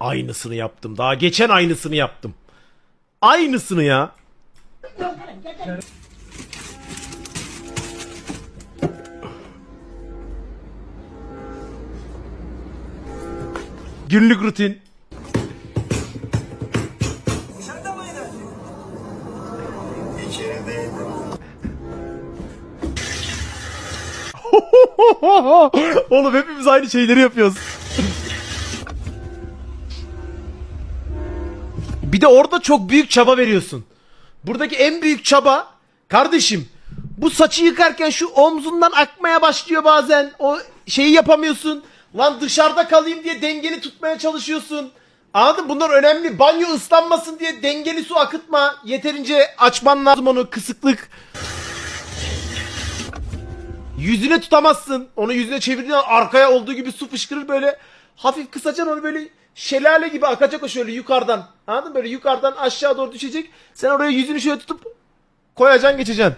Aynısını yaptım. Daha geçen aynısını yaptım. Aynısını ya. Günlük rutin. Oğlum hepimiz aynı şeyleri yapıyoruz. Bir de orada çok büyük çaba veriyorsun. Buradaki en büyük çaba kardeşim bu saçı yıkarken şu omzundan akmaya başlıyor bazen. O şeyi yapamıyorsun. Lan dışarıda kalayım diye dengeni tutmaya çalışıyorsun. Anladın? Bunlar önemli. Banyo ıslanmasın diye dengeli su akıtma. Yeterince açman lazım onu kısıklık. Yüzüne tutamazsın. Onu yüzüne çevirdiğin arkaya olduğu gibi su fışkırır böyle. Hafif kısacan onu böyle şelale gibi akacak o şöyle yukarıdan. Anladın mı? Böyle yukarıdan aşağı doğru düşecek. Sen oraya yüzünü şöyle tutup koyacaksın geçeceksin.